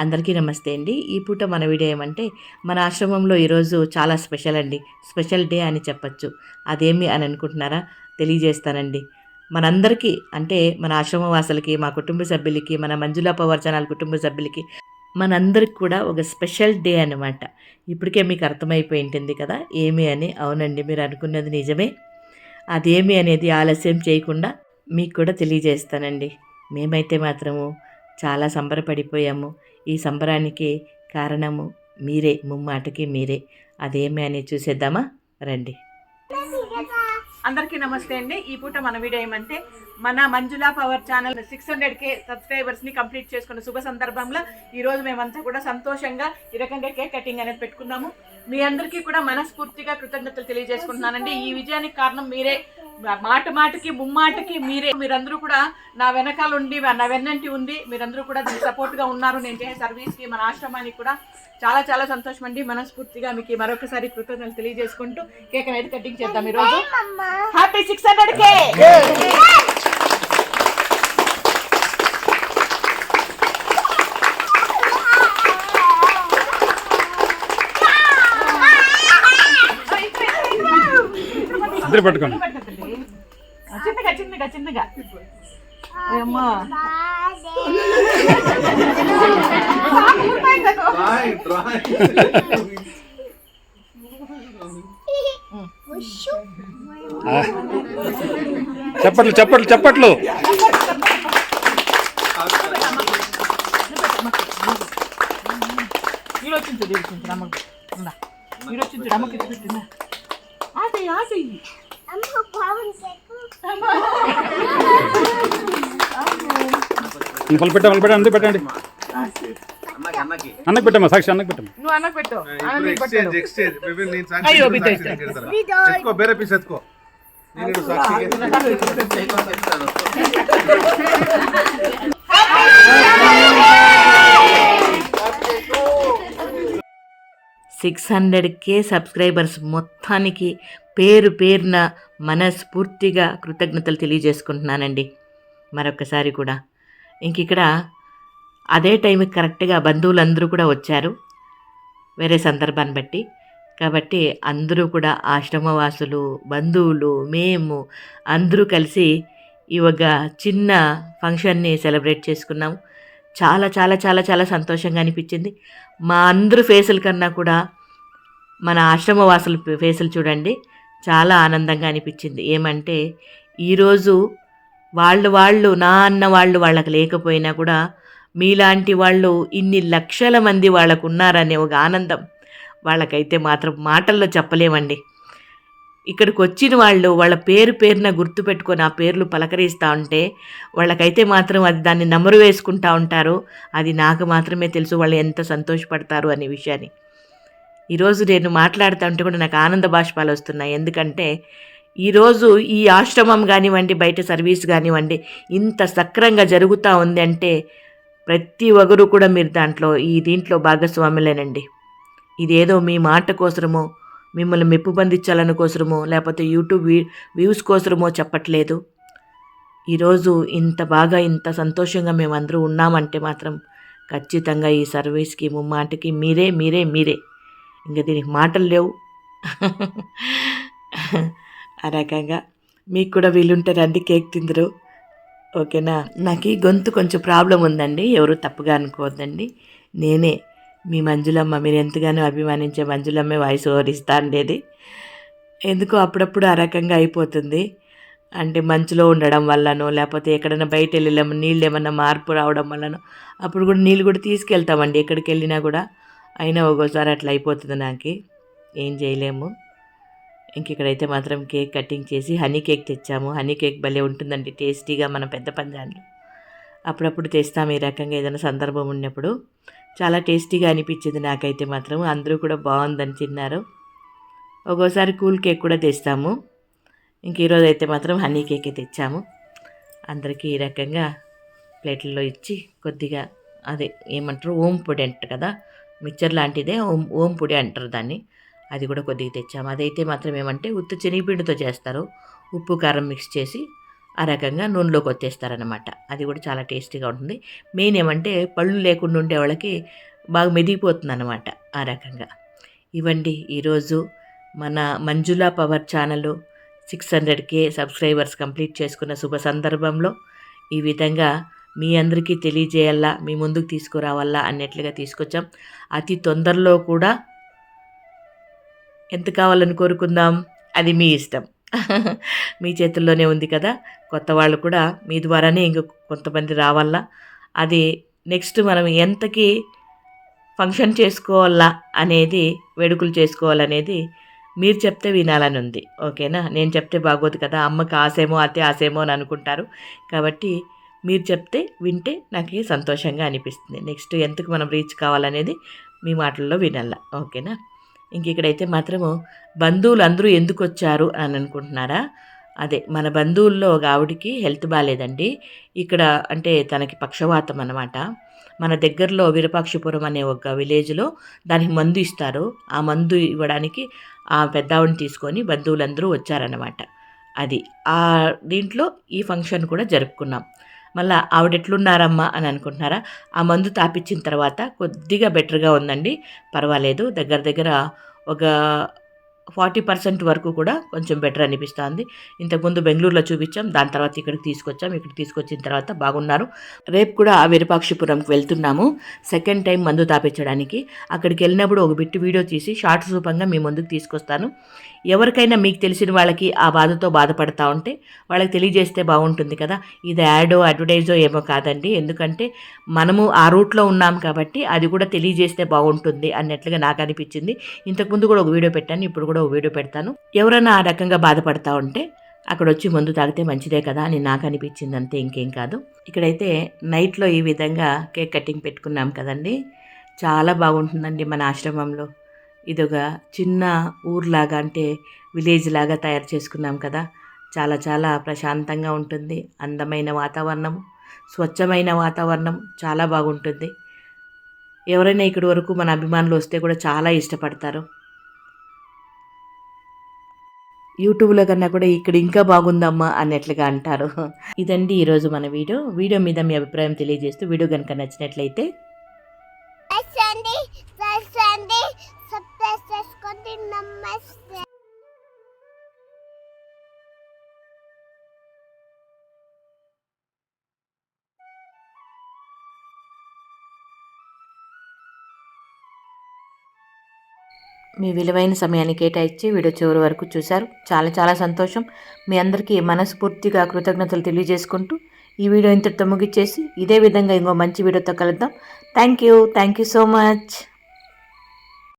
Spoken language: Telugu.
అందరికీ నమస్తే అండి. ఈ పూట మన వీడియో ఏమంటే మన ఆశ్రమంలో ఈరోజు చాలా స్పెషల్ అండి. స్పెషల్ డే అని చెప్పచ్చు. అదేమి అని అనుకుంటున్నారా? తెలియజేస్తానండి. మనందరికీ అంటే మన ఆశ్రమ వాసులకి మా కుటుంబ సభ్యులకి మన మంజులా పవర్చనాల కుటుంబ సభ్యులకి మనందరికి కూడా ఒక స్పెషల్ డే అనమాట ఇప్పటికే మీకు అర్థమైపోయి ఉంటుంది కదా? ఏమి అని? అవునండి మీరు అనుకున్నది నిజమే. అదేమి అనేది ఆలస్యం చేయకుండా మీకు కూడా తెలియజేస్తానండి. మేమైతే మాత్రము చాలా సంబరపడిపోయాము. ఈ సంబరానికి కారణము మీరే ముమ్మాటకి మీరే. అదేమి అని చూసేద్దామా? రండి. అందరికీ నమస్తే అండి. ఈ పూట మన వీడియో ఏమంటే మన Manjula power channel six hundred K సబ్స్క్రైబర్స్ని complete చేసుకున్న శుభ సందర్భంలో ఈ రోజు మేమంతా కూడా సంతోషంగా ఈ రకంగా కేక్ కటింగ్ అనేది పెట్టుకున్నాము. మీ అందరికీ కూడా మనస్ఫూర్తిగా కృతజ్ఞతలు తెలియజేసుకుంటున్నానండి. ఈ విజయానికి కారణం మీరే. మాట మాటకి ముమ్మాటకి మీరే. మీరందరూ కూడా నా వెనకాల ఉండి నా వెన్నంటి ఉంది మీరందరూ కూడా దీనికి సపోర్ట్గా ఉన్నారు. నేను చేసే సర్వీస్కి మన ఆశ్రమానికి కూడా చాలా చాలా సంతోషం అండి మనస్ఫూర్తిగా మీకు మరొకసారి కృతజ్ఞతలు తెలియజేసుకుంటూ కేక్ అనేది కటింగ్ చేద్దాం ఈ రోజు హ్యాపీ సిక్స్ హండ్రెడ్ కే ఇద్దరు పట్టుకోండి. చిన్నగా చిన్నగా చిన్నగా. అమ్మా. Try, try. చప్పట్లు చప్పట్లు చప్పట్లు. మొదలు పెట్టా మొదలు పెట్టా అందరూ పెట్టండి. అన్నకి అన్నకి అన్నకు పెట్టమ్మా సాక్షి అన్నకు పెట్టమ్మా. నువ్వు అన్నకు పెట్టు. అయ్యో, బిడ్డ? ఎత్తుకో ಬೇರೆ పీస్ ఎత్తుకో. నేను సిక్స్ హండ్రెడ్ కే సబ్స్క్రైబర్స్ మొత్తానికి పేరు పేరున మనస్ఫూర్తిగా కృతజ్ఞతలు తెలియజేసుకుంటున్నానండి. మరొకసారి కూడా. ఇంక ఇక్కడ అదే టైంకి కరెక్ట్గా బంధువులందరూ కూడా వచ్చారు. వేరే సందర్భాన్ని బట్టి. కాబట్టి అందరూ కూడా ఆశ్రమవాసులు బంధువులు మేము అందరూ కలిసి ఈ ఒక చిన్న ఫంక్షన్ని సెలబ్రేట్ చేసుకున్నాము చాలా చాలా చాలా చాలా సంతోషంగా అనిపించింది. మా అందరు ఫేసుల కన్నా కూడా మన ఆశ్రమవాసుల ఫేసులు చూడండి చాలా ఆనందంగా అనిపించింది. ఏమంటే ఈరోజు వాళ్ళు వాళ్ళు నా అన్న వాళ్ళు వాళ్ళకి లేకపోయినా కూడా మీలాంటి వాళ్ళు ఇన్ని లక్షల మంది వాళ్ళకు ఉన్నారనే ఒక ఆనందం. వాళ్ళకైతే మాత్రం మాటల్లో చెప్పలేమండి. ఇక్కడికి వచ్చిన వాళ్ళు వాళ్ళ పేరు పేరున గుర్తుపెట్టుకొని ఆ పేర్లు పలకరిస్తూ ఉంటే వాళ్ళకైతే మాత్రం అది దాన్ని నమరు వేసుకుంటూ ఉంటారు. అది నాకు మాత్రమే తెలుసు వాళ్ళు ఎంత సంతోషపడతారు అనే విషయాన్ని. ఈరోజు నేను మాట్లాడుతూ ఉంటే కూడా నాకు ఆనంద బాష్పాలు వస్తున్నాయి. ఎందుకంటే ఈరోజు ఈ ఆశ్రమం కానివ్వండి బయట సర్వీస్ కానివ్వండి ఇంత సక్రంగా జరుగుతూ ఉంది అంటే ప్రతి ఒక్కరు కూడా మీరు దాంట్లో ఈ దీంట్లో భాగస్వాములేనండి. ఇదేదో మీ మాట కోసరమో మిమ్మల్ని మెప్పు బంధించాలని కోసరమో లేకపోతే యూట్యూబ్ వ్యూస్ కోసరమో చెప్పట్లేదు. ఈరోజు ఇంత బాగా ఇంత సంతోషంగా మేమందరూ ఉన్నామంటే మాత్రం ఖచ్చితంగా ఈ సర్వీస్కి ముమ్మాటికి మీరే మీరే మీరే. ఇంకా దీనికి మాటలు లేవు. ఆ రకంగా మీకు కూడా వీలుంటే రండి కేక్ తిందరు. ఓకేనా? నాకు ఈ గొంతు కొంచెం ప్రాబ్లం ఉందండి. ఎవరు తప్పుగా అనుకోవద్దండి. నేనే మీ మంజులమ్మ మీరు ఎంతగానో అభిమానించే మంజులమ్మే వాయిస్ ఓవర్ ఇస్తా ఉండేది ఎందుకో అప్పుడప్పుడు ఆ రకంగా అయిపోతుంది. అంటే మంచులో ఉండడం వల్లనో లేకపోతే ఎక్కడైనా బయట వెళ్ళలేము నీళ్ళు ఏమన్నా మార్పు రావడం వల్లనో అప్పుడు కూడా నీళ్ళు కూడా తీసుకెళ్తామండి ఎక్కడికి వెళ్ళినా కూడా. అయినా ఒక్కోసారి అట్లా అయిపోతుంది నాకు. ఏం చేయలేము. ఇంక ఇక్కడైతే మాత్రం కేక్ కటింగ్ చేసి హనీ కేక్ తెచ్చాము. హనీ కేక్ భలే ఉంటుందండి టేస్టీగా మన పెద్ద పంజాన్లు. అప్పుడప్పుడు తెస్తాము ఈ రకంగా ఏదైనా సందర్భం ఉన్నప్పుడు. చాలా టేస్టీగా అనిపించింది నాకైతే మాత్రం. అందరూ కూడా బాగుందని తిన్నారు. ఒక్కోసారి కూల్ కేక్ కూడా తెస్తాము. ఇంక ఈరోజు అయితే మాత్రం హనీ కేకే తెచ్చాము. అందరికీ ఈ రకంగా ప్లేట్లలో ఇచ్చి కొద్దిగా అదే ఏమంటారు ఓం పొడి అంటారు కదా మిక్చర్ లాంటిదే ఓం ఓం పొడి అంటారు దాన్ని. అది కూడా కొద్దిగా తెచ్చాము. అదైతే మాత్రం ఏమంటే ఉత్త శనగపిండితో చేస్తారు. ఉప్పు కారం మిక్స్ చేసి ఆ రకంగా నూనెలోకి వచ్చేస్తారనమాట అది కూడా చాలా టేస్టీగా ఉంటుంది. మెయిన్ ఏమంటే పళ్ళు లేకుండా ఉండే వాళ్ళకి బాగా మెదిగిపోతుంది అనమాట ఆ రకంగా. ఇవ్వండి ఈరోజు మన Manjula power channel six hundred K subscribers complete చేసుకున్న శుభ సందర్భంలో ఈ విధంగా మీ అందరికీ తెలియజేయాలా మీ ముందుకు తీసుకురావాలా అన్నట్లుగా తీసుకొచ్చాం. అతి తొందరలో కూడా ఎంత కావాలని కోరుకుందాం? అది మీ ఇష్టం. మీ చేతుల్లోనే ఉంది కదా. కొత్త వాళ్ళు కూడా మీ ద్వారానే ఇంక కొంతమంది రావాలా? అది నెక్స్ట్ మనం ఎంతకి ఫంక్షన్ చేసుకోవాలా అనేది వేడుకలు చేసుకోవాలనేది మీరు చెప్తే వినాలని ఉంది. ఓకేనా? నేను చెప్తే బాగోదు కదా. అమ్మకి ఆసేమో అతే ఆసేమో అని అనుకుంటారు. కాబట్టి మీరు చెప్తే వింటే నాకు సంతోషంగా అనిపిస్తుంది. నెక్స్ట్ ఎంతకు మనం రీచ్ కావాలనేది మీ మాటల్లో వినాల? ఓకేనా? ఇంక ఇక్కడైతే మాత్రము బంధువులు అందరూ ఎందుకు వచ్చారు అని అనుకుంటున్నారా? అదే మన బంధువుల్లో ఒక ఆవిడకి హెల్త్ బాగాలేదండి ఇక్కడ అంటే తనకి పక్షవాతం అనమాట మన దగ్గరలో విరపాక్షపురం అనే ఒక విలేజ్లో దానికి మందు ఇస్తారు. ఆ మందు ఇవ్వడానికి ఆ పెద్ద ఆవిడని తీసుకొని బంధువులందరూ వచ్చారనమాట అది ఆ దీంట్లో ఈ ఫంక్షన్ కూడా జరుపుకున్నాం. మళ్ళీ ఆవిడ ఎట్లున్నారమ్మా అని అనుకుంటున్నారా? ఆ మందు తాపించిన తర్వాత కొద్దిగా బెటర్గా ఉందండి. పర్వాలేదు. దగ్గర దగ్గర ఒక ఫార్టీ పర్సెంట్ వరకు కూడా కొంచెం బెటర్ అనిపిస్తుంది. ఇంతకుముందు బెంగళూరులో చూపించాం దాని తర్వాత ఇక్కడికి తీసుకొచ్చాం. ఇక్కడికి తీసుకొచ్చిన తర్వాత బాగున్నారు. రేపు కూడా ఆ విరూపాక్షిపురంకి వెళ్తున్నాము. సెకండ్ టైం మందు తాపించడానికి. అక్కడికి వెళ్ళినప్పుడు ఒక బిట్టు వీడియో తీసి షార్ట్ రూపంగా మీ ముందుకు తీసుకొస్తాను. ఎవరికైనా మీకు తెలిసిన వాళ్ళకి ఆ బాధతో బాధపడతా ఉంటే వాళ్ళకి తెలియజేస్తే బాగుంటుంది కదా. ఇది యాడో అడ్వర్టైజో ఏమో కాదండి. ఎందుకంటే మనము ఆ రూట్లో ఉన్నాం కాబట్టి అది కూడా తెలియజేస్తే బాగుంటుంది అన్నట్లుగా నాకు అనిపించింది. ఇంతకుముందు కూడా ఒక వీడియో పెట్టాను ఇప్పుడు కూడా కూడా వీడియో పెడతాను. ఎవరైనా ఆ రకంగా బాధపడతా ఉంటే అక్కడ వచ్చి మందు తాగితే మంచిదే కదా అని నాకు అనిపించింది అంతే ఇంకేం కాదు. ఇక్కడైతే నైట్లో ఈ విధంగా కేక్ కటింగ్ పెట్టుకున్నాం కదండి. చాలా బాగుంటుందండి మన ఆశ్రమంలో. ఇదొక చిన్న ఊర్లాగా అంటే విలేజ్ లాగా తయారు చేసుకున్నాం కదా. చాలా చాలా ప్రశాంతంగా ఉంటుంది. అందమైన వాతావరణం స్వచ్ఛమైన వాతావరణం చాలా బాగుంటుంది. ఎవరైనా ఇక్కడి వరకు మన అభిమానులు వస్తే కూడా చాలా ఇష్టపడతారు. యూట్యూబ్లో కన్నా కూడా ఇక్కడ ఇంకా బాగుందమ్మా అన్నట్లుగా అంటారు. ఇదండి ఈరోజు మన వీడియో. వీడియో మీద మీ అభిప్రాయం తెలియజేస్తూ వీడియో కనుక నచ్చినట్లయితే మీ విలువైన సమయాన్ని కేటాయించి వీడియో చివరి వరకు చూశారు. చాలా చాలా సంతోషం. మీ అందరికీ మనస్ఫూర్తిగా కృతజ్ఞతలు తెలియజేసుకుంటూ ఈ వీడియో ఇంతటితో ముగిచ్చేసి ఇదే విధంగా ఇంకో మంచి వీడియోతో కలుద్దాం. Thank you thank you so much